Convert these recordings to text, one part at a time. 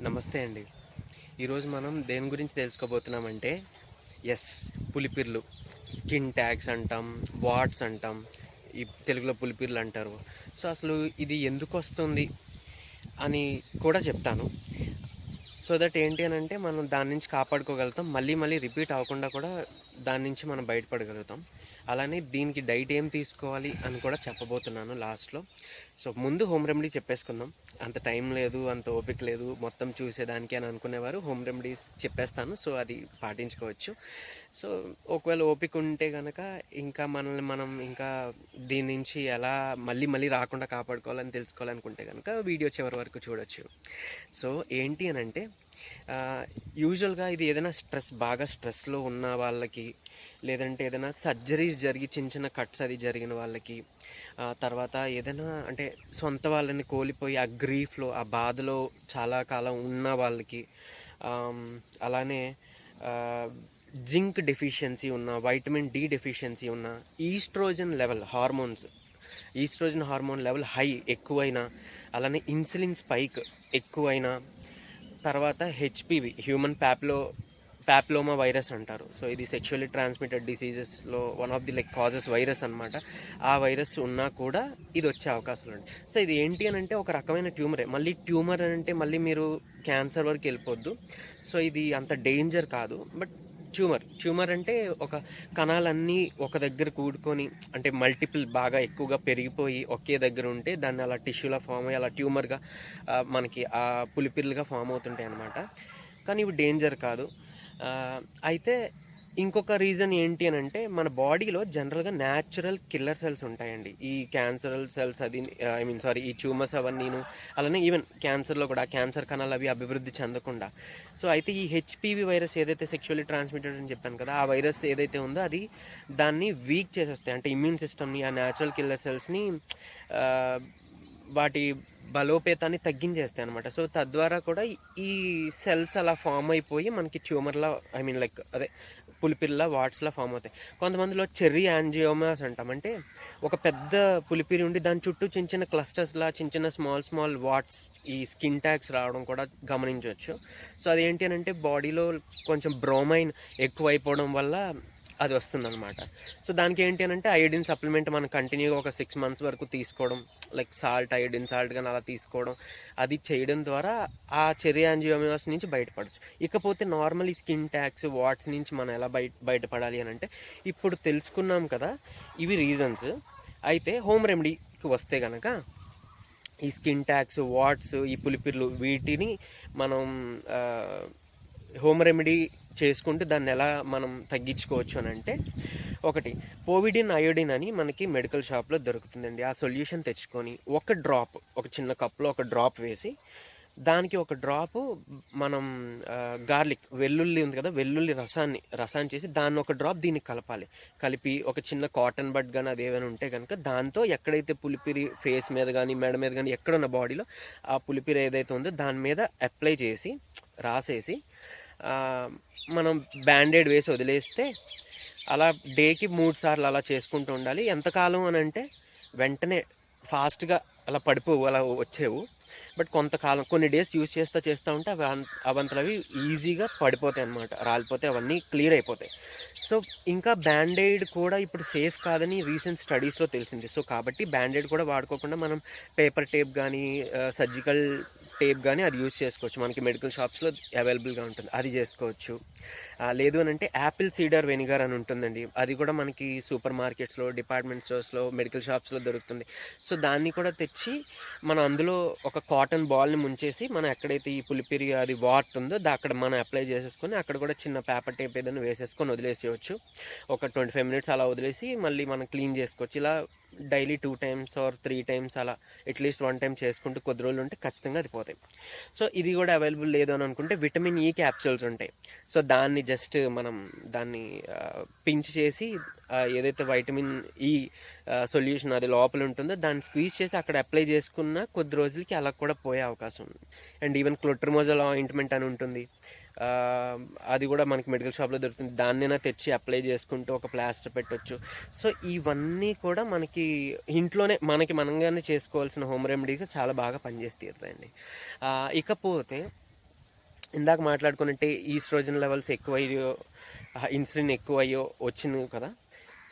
నమస్తే అండి. ఈరోజు మనం దేని గురించి తెలుసుకోబోతున్నామంటే ఎస్ పులిపిర్లు. స్కిన్ ట్యాగ్స్ అంటాం వాట్స్ అంటాం ఈ తెలుగులో పులిపిర్లు అంటారు. సో అసలు ఇది ఎందుకు వస్తుంది అని కూడా చెప్తాను. సో దట్ ఏంటి అని అంటే మనం దాని నుంచి కాపాడుకోగలుగుతాం. మళ్ళీ మళ్ళీ రిపీట్ అవ్వకుండా కూడా దాని నుంచి మనం బయటపడగలుగుతాం. అలానే దీనికి డైట్ ఏం తీసుకోవాలి అని కూడా చెప్పబోతున్నాను లాస్ట్లో. సో ముందు హోమ్ రెమెడీ చెప్పేసుకుందాం. అంత టైం లేదు అంత ఓపిక లేదు మొత్తం చూసేదానికి అని అనుకునేవారు. హోమ్ రెమెడీస్ చెప్పేస్తాను సో అది పాటించుకోవచ్చు. సో ఒకవేళ ఓపిక ఉంటే కనుక ఇంకా మనల్ని మనం ఇంకా దీని నుంచి ఎలా మళ్ళీ మళ్ళీ రాకుండా కాపాడుకోవాలని తెలుసుకోవాలనుకుంటే కనుక వీడియో చివరి వరకు చూడొచ్చు. సో ఏంటి అని అంటే యూజువల్గా ఇది ఏదైనా స్ట్రెస్ బాగా స్ట్రెస్లో ఉన్న వాళ్ళకి లేదంటే ఏదైనా సర్జరీస్ జరిగి చిన్న చిన్న కట్స్ అది జరిగిన వాళ్ళకి తర్వాత ఏదైనా అంటే సొంత వాళ్ళని కోల్పోయి ఆ గ్రీఫ్లో ఆ బాధలో చాలా కాలం ఉన్న వాళ్ళకి అలానే జింక్ డెఫిషియన్సీ ఉన్న వైటమిన్ డి డెఫిషియన్సీ ఉన్న oestrogen level hormones oestrogen hormone level high ఎక్కువైనా అలానే ఇన్సులిన్ స్పైక్ ఎక్కువైనా తర్వాత HPV human papillo papilloma virus అంటారు. సో ఇది sexually transmitted డిసీజెస్లో one of the like causes virus అన్నమాట. ఆ వైరస్ ఉన్నా కూడా ఇది వచ్చే అవకాశాలు ఉంటాయి సో ఇది ఏంటి అని అంటే ఒక రకమైన ట్యూమరే. మళ్ళీ ట్యూమర్ అని అంటే మళ్ళీ మీరు క్యాన్సర్ వరకు వెళ్ళిపోద్దు. సో ఇది అంత డేంజర్ కాదు. బట్ ట్యూమర్ ట్యూమర్ అంటే ఒక కణాలన్నీ ఒక దగ్గర కూడుకొని అంటే మల్టిపుల్ బాగా ఎక్కువగా పెరిగిపోయి ఒకే దగ్గర ఉంటే దాన్ని అలా టిష్యూలా ఫామ్ అయ్యి అలా ట్యూమర్గా మనకి ఆ పులిపిల్లుగా ఫామ్ అవుతుంటాయి అనమాట కానీ ఇవి డేంజర్ కాదు. అయితే ఇంకొక రీజన్ ఏంటి అని అంటే మన బాడీలో జనరల్గా న్యాచురల్ కిల్లర్ సెల్స్ ఉంటాయండి. ఈ క్యాన్సర్ సెల్స్ అది ఐ మీన్ సారీ ఈ ట్యూమర్స్ అవన్నీను అలానే ఈవెన్ క్యాన్సర్లో కూడా క్యాన్సర్ కణాలు అవి అభివృద్ధి చెందకుండా. సో అయితే ఈ హెచ్పివి వైరస్ ఏదైతే సెక్షువల్లీ ట్రాన్స్మిటెడ్ అని చెప్పాను కదా ఆ వైరస్ ఏదైతే ఉందో అది దాన్ని వీక్ చేసేస్తాయి. అంటే ఇమ్యూన్ సిస్టమ్ని ఆ న్యాచురల్ కిల్లర్ సెల్స్ని వాటి బలోపేతాన్ని తగ్గించేస్తాయి అనమాట సో తద్వారా కూడా ఈ సెల్స్ అలా ఫామ్ అయిపోయి మనకి ట్యూమర్లా ఐ మీన్ లైక్ అదే పులిపిరిలా వాట్స్లా ఫామ్ అవుతాయి. కొంతమందిలో చెర్రీ యాంజియోమాస్ అంటాం. అంటే ఒక పెద్ద పులిపిరి ఉండి దాని చుట్టూ చిన్న చిన్న క్లస్టర్స్లా చిన్న చిన్న స్మాల్ స్మాల్ వాట్స్ ఈ స్కిన్ ట్యాగ్స్ రావడం కూడా గమనించవచ్చు. సో అదేంటి అని అంటే బాడీలో కొంచెం బ్రోమైన్ ఎక్కువ అయిపోవడం వల్ల అది వస్తుందన్నమాట. సో దానికి ఏంటి అని అంటే అయోడిన్ సప్లిమెంట్ మనం కంటిన్యూగా ఒక సిక్స్ మంత్స్ వరకు తీసుకోవడం లైక్ సాల్ట్ అయోడిన్ సాల్ట్ కానీ అలా తీసుకోవడం అది చేయడం ద్వారా ఆ చెరీ యాంజియోమియాస్ నుంచి బయటపడచ్చు. ఇకపోతే నార్మల్ ఈ స్కిన్ ట్యాక్స్ వాట్స్ నుంచి మనం ఎలా బయట బయటపడాలి అని అంటే ఇప్పుడు తెలుసుకున్నాం కదా ఇవి రీజన్స్. అయితే హోమ్ రెమెడీకి వస్తే కనుక ఈ స్కిన్ ట్యాక్స్ వాట్స్ ఈ పులిపిర్లు వీటిని మనం హోమ్ రెమెడీ చేసుకుంటే దాన్ని ఎలా మనం తగ్గించుకోవచ్చు అని అంటే ఒకటి పోవిడిన్ అయోడిన్ అని మనకి మెడికల్ షాప్లో దొరుకుతుందండి. ఆ సొల్యూషన్ తెచ్చుకొని ఒక డ్రాప్ ఒక చిన్న కప్లో ఒక డ్రాప్ వేసి దానికి ఒక డ్రాప్ మనం గార్లిక్ వెల్లుల్లి ఉంది కదా వెల్లుల్లి రసాన్ని రసాన్ని చేసి దాన్ని ఒక డ్రాప్ దీనికి కలపాలి. కలిపి ఒక చిన్న కాటన్ బట్ కానీ అది ఏమైనా ఉంటే కనుక దాంతో ఎక్కడైతే పులిపిరి ఫేస్ మీద కానీ మెడ మీద కానీ ఎక్కడున్న బాడీలో ఆ పులిపిరి ఏదైతే ఉందో దాని మీద అప్లై చేసి రాసేసి మనం బ్యాండేడ్ వేసి వదిలేస్తే అలా డేకి మూడు సార్లు అలా చేసుకుంటూ ఉండాలి. ఎంతకాలం అని అంటే వెంటనే ఫాస్ట్గా అలా పడిపోవు అలా వచ్చేవు. బట్ కొంతకాలం కొన్ని డేస్ యూస్ చేస్తా చేస్తూ ఉంటే అవి అన్- అవంతలు అవి ఈజీగా పడిపోతాయి అనమాట రాలిపోతే అవన్నీ క్లియర్ అయిపోతాయి. సో ఇంకా బ్యాండేడ్ కూడా ఇప్పుడు సేఫ్ కాదని రీసెంట్ స్టడీస్లో తెలిసింది. సో కాబట్టి బ్యాండేడ్ కూడా వాడుకోకుండా మనం పేపర్ టేప్ కానీ సర్జికల్ టేప్ కానీ అది యూజ్ చేసుకోవచ్చు. మనకి మెడికల్ షాప్స్లో అవైలబుల్గా ఉంటుంది. అది చేసుకోవచ్చు. లేదు అని అంటే యాపిల్ సీడర్ వెనిగర్ అని ఉంటుందండి. అది కూడా మనకి సూపర్ మార్కెట్స్లో డిపార్ట్మెంట్ స్టోర్స్లో మెడికల్ షాప్స్లో దొరుకుతుంది. సో దాన్ని కూడా తెచ్చి మనం అందులో ఒక కాటన్ బాల్ని ముంచేసి మనం ఎక్కడైతే ఈ పులిపిరి అది వాట్ ఉందో అక్కడ మనం అప్లై చేసేసుకొని అక్కడ కూడా చిన్న పేపర్ టేప్ ఏదైనా వేసేసుకొని వదిలేసేయచ్చు. ఒక ట్వంటీ ఫైవ్ మినిట్స్ అలా వదిలేసి మళ్ళీ మనం క్లీన్ చేసుకోవచ్చు. ఇలా daily two times or three times అలా అట్లీస్ట్ వన్ టైం చేసుకుంటూ కొద్ది రోజులు ఉంటే ఖచ్చితంగా అది పోతాయి. సో ఇది కూడా అవైలబుల్ లేదు అని అనుకుంటే విటమిన్ ఈ క్యాప్సూల్స్ ఉంటాయి. సో దాన్ని జస్ట్ మనం దాన్ని పించ్ చేసి ఏదైతే వైటమిన్ ఈ సొల్యూషన్ అది లోపల ఉంటుందో దాన్ని స్క్వీజ్ చేసి అక్కడ అప్లై చేసుకున్న కొద్ది రోజులకి అలా కూడా పోయే అవకాశం ఉంది. అండ్ ఈవెన్ క్లోట్రమోజల్ ఆయింట్మెంట్ అని ఉంటుంది. అది కూడా మనకి మెడికల్ షాప్లో దొరుకుతుంది. దాన్నైనా తెచ్చి అప్లై చేసుకుంటూ ఒక ప్లాస్టర్ పెట్టొచ్చు. సో ఇవన్నీ కూడా మనకి ఇంట్లోనే మనకి మనంగానే చేసుకోవాల్సిన హోమ్ రెమెడీగా చాలా బాగా పనిచేసి తీరుతాయండి ఇకపోతే ఇందాక మాట్లాడుకున్నట్టే ఈస్ట్రోజన్ లెవెల్స్ ఎక్కువయ్యో ఇన్సులిన్ ఎక్కువయ్యో వచ్చింది కదా.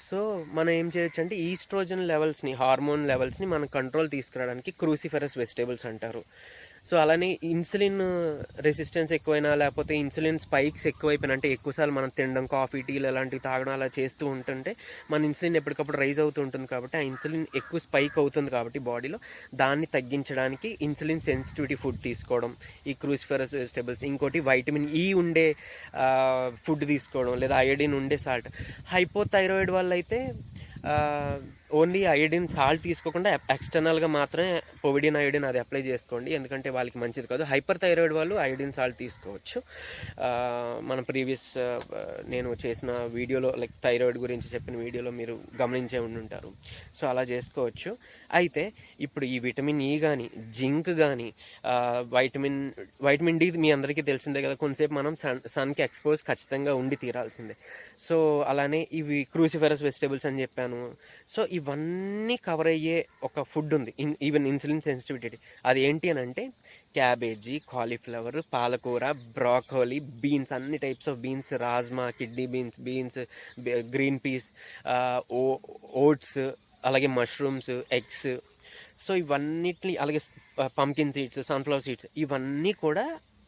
సో మనం ఏం చేయొచ్చు అంటే ఈస్ట్రోజన్ లెవెల్స్ని హార్మోన్ లెవెల్స్ని మనం కంట్రోల్ తీసుకురావడానికి క్రూసిఫెరస్ వెజిటేబుల్స్ అంటారు. సో అలానే ఇన్సులిన్ రెసిస్టెన్స్ ఎక్కువైనా లేకపోతే ఇన్సులిన్ స్పైక్స్ ఎక్కువైపోయినా అంటే ఎక్కువసార్లు మనం తినడం కాఫీ టీలు అలాంటివి తాగడం అలా చేస్తూ ఉంటుంటే మన ఇన్సులిన్ ఎప్పటికప్పుడు రైజ్ అవుతూ ఉంటుంది కాబట్టి ఆ ఇన్సులిన్ ఎక్కువ స్పైక్ అవుతుంది కాబట్టి బాడీలో. దాన్ని తగ్గించడానికి ఇన్సులిన్ సెన్సిటివిటీ ఫుడ్ తీసుకోవడం ఈ క్రూసిఫెరస్ వెజిటేబుల్స్ ఇంకోటి వైటమిన్ ఈ ఉండే ఫుడ్ తీసుకోవడం లేదా అయోడిన్ ఉండే సాల్ట్. హైపోథైరాయిడ్ వల్ల అయితే ఓన్లీ అయోడిన్ సాల్ట్ తీసుకోకుండా ఎక్స్టర్నల్గా మాత్రమే పొవిడిన్ అయోడిన్ అది అప్లై చేసుకోండి. ఎందుకంటే వాళ్ళకి మంచిది కాదు. హైపర్ థైరాయిడ్ వాళ్ళు అయోడిన్ సాల్ట్ తీసుకోవచ్చు. మన ప్రీవియస్ నేను చేసిన వీడియోలో లైక్ థైరాయిడ్ గురించి చెప్పిన వీడియోలో మీరు గమనించే ఉండుంటారు. సో అలా చేసుకోవచ్చు. అయితే ఇప్పుడు ఈ విటమిన్ e ఈ కానీ జింక్ కానీ వైటమిన్ వైటమిన్ డి మీ అందరికీ తెలిసిందే కదా కొంతసేపు మనం సన్ సన్కి ఎక్స్పోజ్ ఖచ్చితంగా ఉండి తీరాల్సిందే. సో అలానే ఇవి క్రూసిఫెరస్ వెజిటేబుల్స్ అని చెప్పాను. సో ఇవన్నీ కవర్ అయ్యే ఒక ఫుడ్ ఉంది. ఇన్ ఈవెన్ ఇన్సులిన్ సెన్సిటివిటీ అది ఏంటి అని అంటే క్యాబేజీ కాలీఫ్లవర్ పాలకూర బ్రాకోలీ బీన్స్ అన్ని types of beans rajma kidney beans beans green peas oh oats అలాగే మష్రూమ్స్ ఎగ్స్ సో ఇవన్నిటిని అలాగే పంకిన్ సీడ్స్ సన్ఫ్లవర్ సీడ్స్ ఇవన్నీ కూడా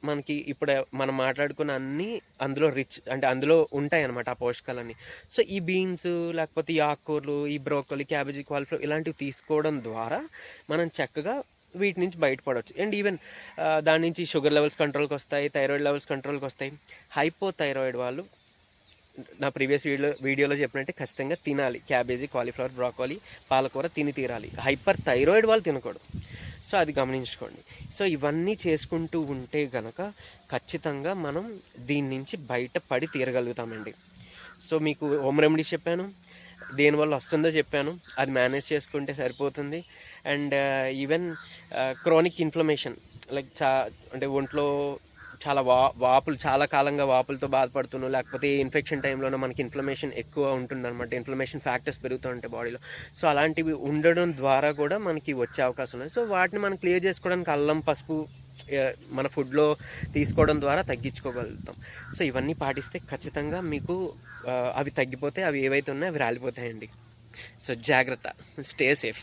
మనకి ఇప్పుడు మనం మాట్లాడుకున్న అన్ని అందులో రిచ్ అంటే అందులో ఉంటాయి అనమాట ఆ పోషకాలన్నీ. సో ఈ బీన్స్ లేకపోతే ఈ ఆకుకూరలు ఈ బ్రోకలి క్యాబేజీ కాలిఫ్లవర్ ఇలాంటివి తీసుకోవడం ద్వారా మనం చక్కగా వీటి నుంచి బయటపడవచ్చు. అండ్ ఈవెన్ దాని నుంచి షుగర్ లెవెల్స్ కంట్రోల్కి వస్తాయి థైరాయిడ్ లెవెల్స్ కంట్రోల్కి వస్తాయి. హైపో థైరాయిడ్ వాళ్ళు నా ప్రీవియస్ వీడియో వీడియోలో చెప్పినట్టే ఖచ్చితంగా తినాలి. క్యాబేజీ కాలీఫ్లవర్ బ్రాకోలీ పాలకూర తిని తీరాలి. హైపర్ థైరాయిడ్ వాళ్ళు తినకూడదు. సో అది గమనించుకోండి. సో ఇవన్నీ చేసుకుంటూ ఉంటే గనక ఖచ్చితంగా మనం దీని నుంచి బయటపడి తీరగలుగుతామండి. సో మీకు హోమ్ రెమెడీస్ చెప్పాను దేనివల్ల వస్తుందో చెప్పాను అది మేనేజ్ చేసుకుంటే సరిపోతుంది. And even chronic inflammation like చా అంటే ఒంట్లో చాలా వా వాపులు చాలా కాలంగా వాపులతో బాధపడుతున్నాం. లేకపోతే ఇన్ఫెక్షన్ టైంలోనే మనకి ఇన్ఫ్లమేషన్ ఎక్కువ ఉంటుంది అనమాట ఇన్ఫ్లమేషన్ ఫ్యాక్టర్స్ పెరుగుతూ ఉంటాయి బాడీలో సో అలాంటివి ఉండడం ద్వారా కూడా మనకి వచ్చే అవకాశం ఉంది సో వాటిని మనం క్లియర్ చేసుకోవడానికి అల్లం పసుపు మన ఫుడ్లో తీసుకోవడం ద్వారా తగ్గించుకోగలుగుతాం. సో ఇవన్నీ పాటిస్తే ఖచ్చితంగా మీకు అవి తగ్గిపోతే అవి ఏవైతే ఉన్నాయో అవి రాలిపోతాయండి. సో జాగ్రత్త. Stay safe